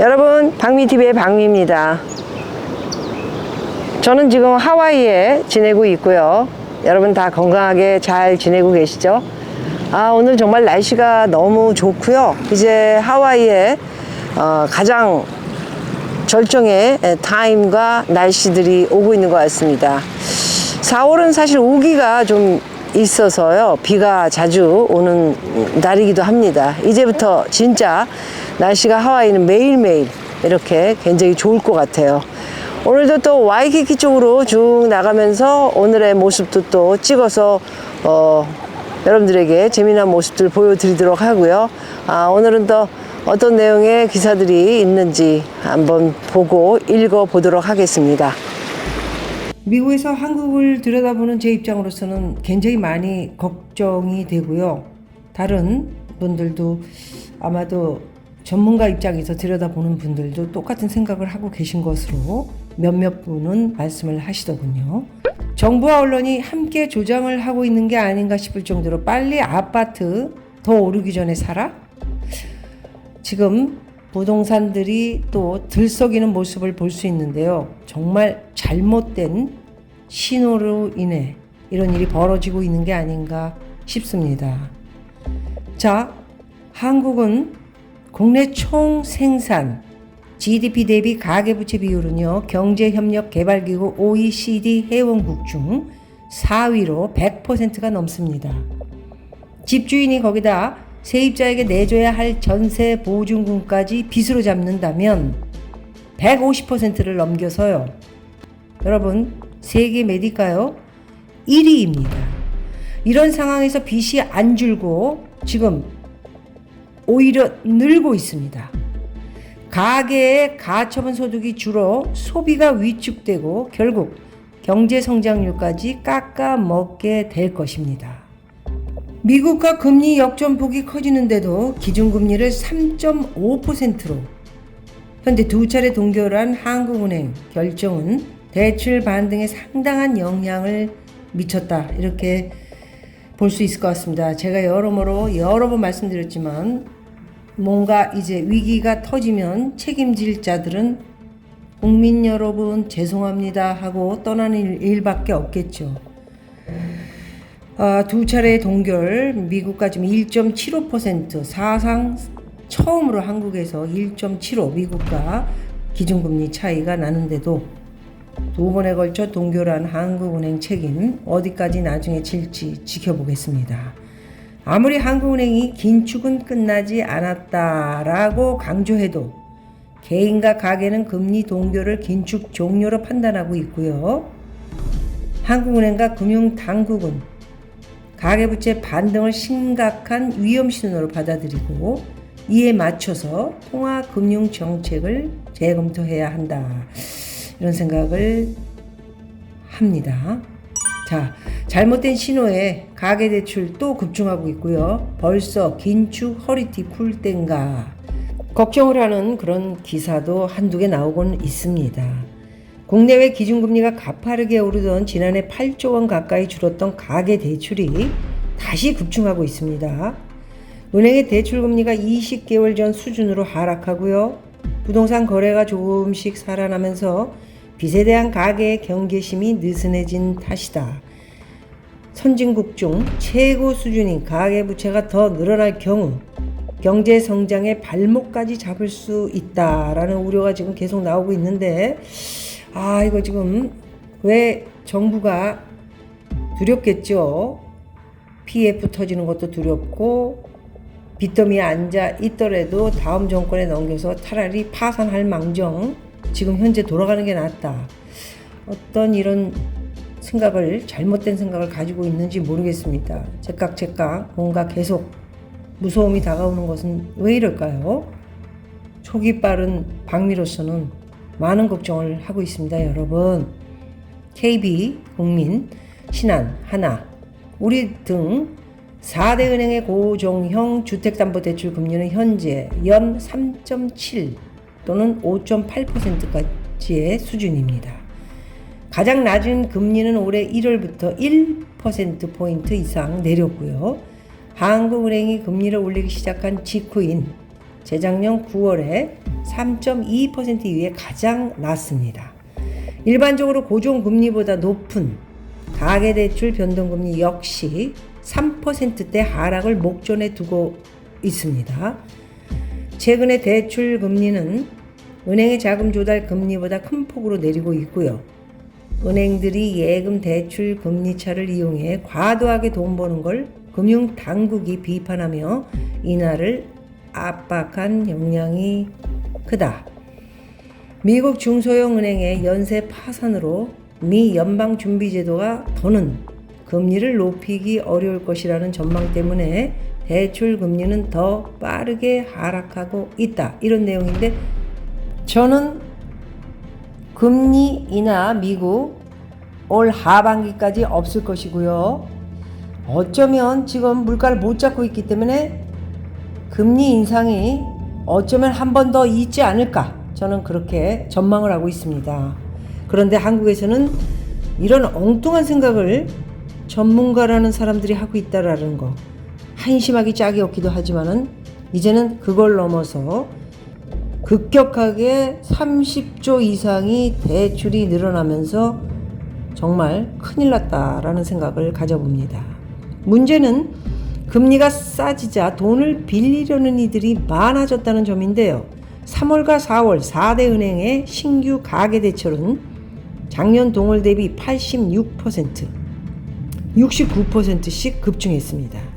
여러분, 박미TV의 박미입니다. 저는 지금 하와이에 지내고 있고요. 여러분 다 건강하게 잘 지내고 계시죠? 아, 오늘 정말 날씨가 너무 좋고요. 이제 하와이에 어, 가장 절정의 타임과 날씨들이 오고 있는 것 같습니다. 4월은 사실 우기가 좀 있어서요. 비가 자주 오는 날이기도 합니다. 이제부터 진짜 날씨가 하와이는 매일매일 이렇게 굉장히 좋을 것 같아요. 오늘도 또 와이키키 쪽으로 쭉 나가면서 오늘의 모습도 또 찍어서 어, 여러분들에게 재미난 모습들 보여드리도록 하고요. 아, 오늘은 또 어떤 내용의 기사들이 있는지 한번 보고 읽어보도록 하겠습니다. 미국에서 한국을 들여다보는 제 입장으로서는 굉장히 많이 걱정이 되고요. 다른 분들도 아마도 전문가 입장에서 들여다보는 분들도 똑같은 생각을 하고 계신 것으로 몇몇 분은 말씀을 하시더군요. 정부와 언론이 함께 조장을 하고 있는 게 아닌가 싶을 정도로 빨리 아파트 더 오르기 전에 살아? 지금 부동산들이 또 들썩이는 모습을 볼 수 있는데요. 정말 잘못된 신호로 인해 이런 일이 벌어지고 있는 게 아닌가 싶습니다. 자, 한국은 국내 총 생산 GDP 대비 가계부채 비율은요, 경제협력개발기구 OECD 회원국 중 4위로 100%가 넘습니다. 집주인이 거기다 세입자에게 내줘야 할 전세 보증금까지 빚으로 잡는다면 150%를 넘겨서요. 여러분, 세계 메디카요 1위입니다. 이런 상황에서 빚이 안 줄고 지금 오히려 늘고 있습니다. 가계의 가처분 소득이 줄어 소비가 위축되고 결국 경제 성장률까지 깎아 먹게 될 것입니다. 미국과 금리 역전폭이 커지는데도 기준금리를 3.5%로 현재 두 차례 동결한 한국은행 결정은 대출 반등에 상당한 영향을 미쳤다. 이렇게 볼 수 있을 것 같습니다. 제가 여러모로 여러 번 말씀드렸지만 뭔가 이제 위기가 터지면 책임질 자들은 국민 여러분 죄송합니다 하고 떠나는 일, 일밖에 없겠죠. 아, 두 차례 동결 미국과 지금 1.75% 사상 처음으로 한국에서 1.75 미국과 기준금리 차이가 나는데도 두 번에 걸쳐 동결한 한국은행 책임 어디까지 나중에 질지 지켜보겠습니다. 아무리 한국은행이 긴축은 끝나지 않았다라고 강조해도 개인과 가계는 금리 동결을 긴축 종료로 판단하고 있고요. 한국은행과 금융당국은 가계부채 반등을 심각한 위험 신호로 받아들이고 이에 맞춰서 통화금융정책을 재검토해야 한다. 이런 생각을 합니다. 자, 잘못된 신호에 가계대출 또 급증하고 있고요. 벌써 긴축 허리띠 풀 땐가. 걱정을 하는 그런 기사도 한두 개 나오곤 있습니다. 국내외 기준금리가 가파르게 오르던 지난해 8조 원 가까이 줄었던 가계 대출이 다시 급증하고 있습니다. 은행의 대출금리가 20개월 전 수준으로 하락하고요. 부동산 거래가 조금씩 살아나면서 빚에 대한 가계의 경계심이 느슨해진 탓이다. 선진국 중 최고 수준인 가계 부채가 더 늘어날 경우 경제 성장의 발목까지 잡을 수 있다라는 우려가 지금 계속 나오고 있는데 아, 이거 지금 왜 정부가 두렵겠죠? PF 터지는 것도 두렵고 빚더미에 앉아 있더라도 다음 정권에 넘겨서 차라리 파산할 망정 지금 현재 돌아가는 게 낫다. 어떤 이런 생각을 잘못된 생각을 가지고 있는지 모르겠습니다. 제깍 제깍 뭔가 계속 무서움이 다가오는 것은 왜 이럴까요? 초기 빠른 박미로서는 많은 걱정을 하고 있습니다, 여러분. KB, 국민, 신한, 하나, 우리 등 4대 은행의 고종형 주택담보대출 금리는 현재 연 3.7 또는 5.8%까지의 수준입니다. 가장 낮은 금리는 올해 1월부터 1%포인트 이상 내렸고요. 한국은행이 금리를 올리기 시작한 직후인 재작년 9월에 3.2% 이후에 가장 낮습니다. 일반적으로 고정금리보다 높은 가계대출 변동금리 역시 3%대 하락을 목전에 두고 있습니다. 최근에 대출 금리는 은행의 자금 조달 금리보다 큰 폭으로 내리고 있고요. 은행들이 예금 대출 금리 차를 이용해 과도하게 돈 버는 걸 금융 당국이 비판하며 인하를 압박한 영향이 크다. 미국 중소형 은행의 연쇄 파산으로 미 연방 준비 제도가 더는 금리를 높이기 어려울 것이라는 전망 때문에 대출 금리는 더 빠르게 하락하고 있다. 이런 내용인데 저는 금리 인하 미국 올 하반기까지 없을 것이고요. 어쩌면 지금 물가를 못 잡고 있기 때문에 금리 인상이 어쩌면 한 번 더 있지 않을까 저는 그렇게 전망을 하고 있습니다. 그런데 한국에서는 이런 엉뚱한 생각을 전문가라는 사람들이 하고 있다라는 거 한심하기 짝이 없기도 하지만은 이제는 그걸 넘어서 급격하게 30조 이상이 대출이 늘어나면서 정말 큰일 났다라는 생각을 가져봅니다. 문제는 금리가 싸지자 돈을 빌리려는 이들이 많아졌다는 점인데요. 3월과 4월 4대 은행의 신규 가계 대출은 작년 동월 대비 86%, 69%씩 급증했습니다.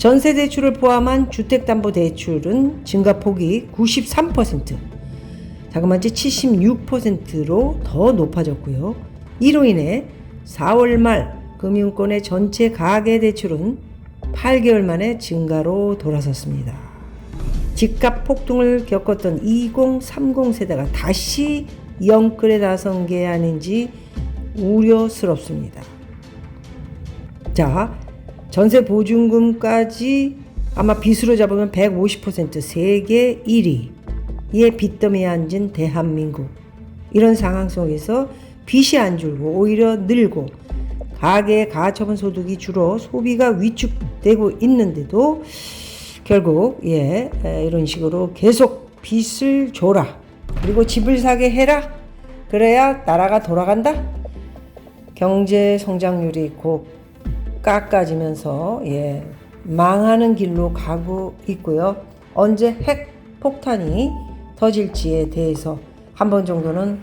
전세 대출을 포함한 주택담보대출은 증가폭이 93%, 자그마치 76%로 더 높아졌고요. 이로 인해 4월 말 금융권의 전체 가계대출은 8개월 만에 증가로 돌아섰습니다. 집값 폭등을 겪었던 2030 세대가 다시 영끌에 나선 게 아닌지 우려스럽습니다. 자, 전세 보증금까지 아마 빚으로 잡으면 150% 세계 1위의 빚더미에 앉은 대한민국. 이런 상황 속에서 빚이 안 줄고 오히려 늘고 가계 가처분 소득이 줄어 소비가 위축되고 있는데도 결국 예 이런 식으로 계속 빚을 줘라. 그리고 집을 사게 해라. 그래야 나라가 돌아간다. 경제 성장률이 곧 깎아지면서 예 망하는 길로 가고 있고요 언제 핵 폭탄이 터질지에 대해서 한 번 정도는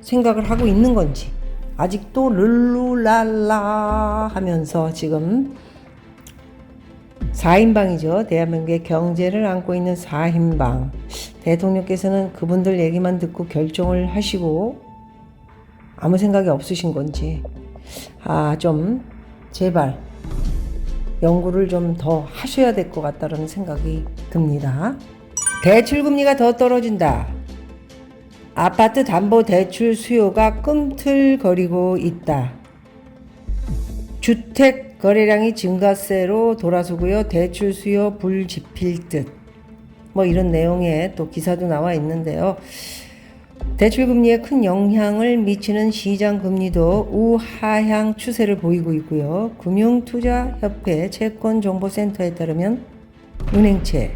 생각을 하고 있는 건지 아직도 룰루랄라 하면서 지금 4인방이죠. 대한민국의 경제를 안고 있는 4인방. 대통령께서는 그분들 얘기만 듣고 결정을 하시고 아무 생각이 없으신 건지. 아, 좀 제발 연구를 좀 더 하셔야 될 것 같다는 생각이 듭니다. 대출 금리가 더 떨어진다. 아파트 담보 대출 수요가 꿈틀거리고 있다. 주택 거래량이 증가세로 돌아서고요. 대출 수요 불 지필 듯. 뭐 이런 내용의 또 기사도 나와 있는데요. 대출 금리에 큰 영향을 미치는 시장 금리도 우하향 추세를 보이고 있고요. 금융투자협회 채권정보센터에 따르면 은행채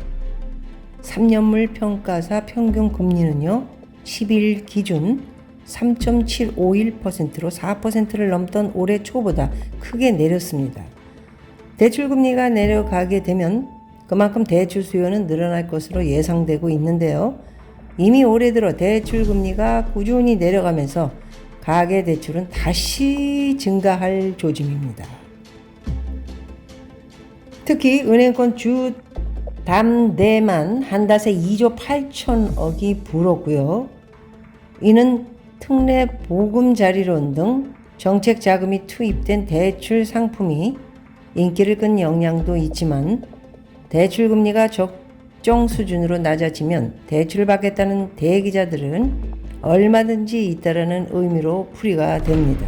3년물 평가사 평균 금리는요. 10일 기준 3.751%로 4%를 넘던 올해 초보다 크게 내렸습니다. 대출 금리가 내려가게 되면 그만큼 대출 수요는 늘어날 것으로 예상되고 있는데요. 이미 올해 들어 대출 금리가 꾸준히 내려가면서 가계 대출은 다시 증가할 조짐입니다. 특히 은행권 주 담대만 한 닷에 2조 8천억이 불었고요. 이는 특례 보금자리론 등 정책 자금이 투입된 대출 상품이 인기를 끈 영향도 있지만 대출 금리가 적 정 수준으로 낮아지면 대출을 받겠다는 대기자들은 얼마든지 있다라는 의미로 풀이가 됩니다.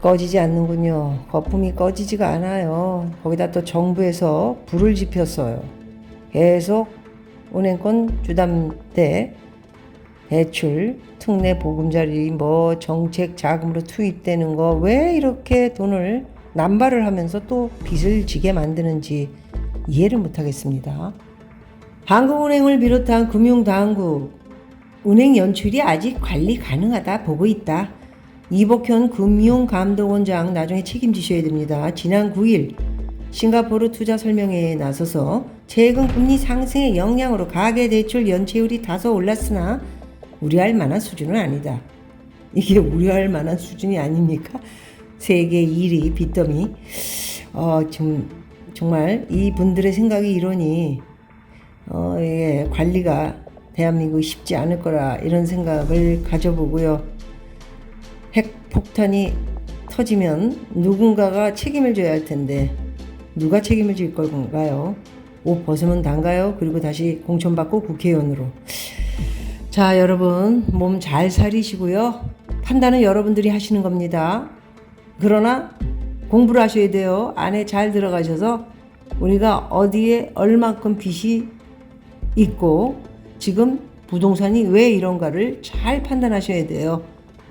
꺼지지 않는군요. 거품이 꺼지지가 않아요. 거기다 또 정부에서 불을 지폈어요. 계속 은행권 주담대 대출, 특례 보금자리, 뭐 정책 자금으로 투입되는 거 왜 이렇게 돈을 남발을 하면서 또 빚을 지게 만드는지 이해를 못하겠습니다. 한국은행을 비롯한 금융당국, 은행 연출이 아직 관리 가능하다 보고 있다. 이복현 금융감독원장 나중에 책임지셔야 됩니다. 지난 9일 싱가포르 투자 설명회에 나서서 최근 금리 상승의 영향으로 가계 대출 연체율이 다소 올랐으나 우려할 만한 수준은 아니다. 이게 우려할 만한 수준이 아닙니까? 세계 1위 빚더미. 어, 좀, 정말 이 분들의 생각이 이러니, 어, 예, 관리가 대한민국이 쉽지 않을 거라 이런 생각을 가져보고요. 핵폭탄이 터지면 누군가가 책임을 져야 할 텐데, 누가 책임을 질 건가요? 옷 벗으면 단가요? 그리고 다시 공천받고 국회의원으로. 자, 여러분, 몸잘 사리시고요. 판단은 여러분들이 하시는 겁니다. 그러나 공부를 하셔야 돼요. 안에 잘 들어가셔서 우리가 어디에 얼만큼 빚이 있고 지금 부동산이 왜 이런가를 잘 판단하셔야 돼요.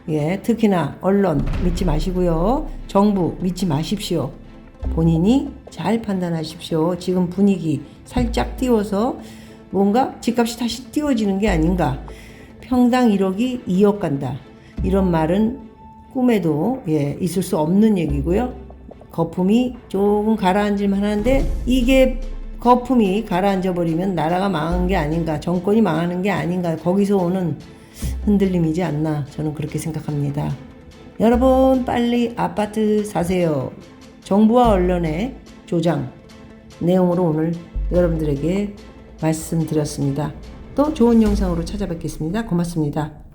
예, 특히나 언론 믿지 마시고요. 정부 믿지 마십시오. 본인이 잘 판단하십시오. 지금 분위기 살짝 띄워서 뭔가 집값이 다시 띄워지는 게 아닌가. 평당 1억이 2억 간다. 이런 말은 꿈에도 예, 있을 수 없는 얘기고요. 거품이 조금 가라앉을만 하는데 이게 거품이 가라앉아 버리면 나라가 망한 게 아닌가, 정권이 망하는 게 아닌가, 거기서 오는 흔들림이지 않나 저는 그렇게 생각합니다. 여러분 빨리 아파트 사세요. 정부와 언론의 조장 내용으로 오늘 여러분들에게 말씀드렸습니다. 또 좋은 영상으로 찾아뵙겠습니다. 고맙습니다.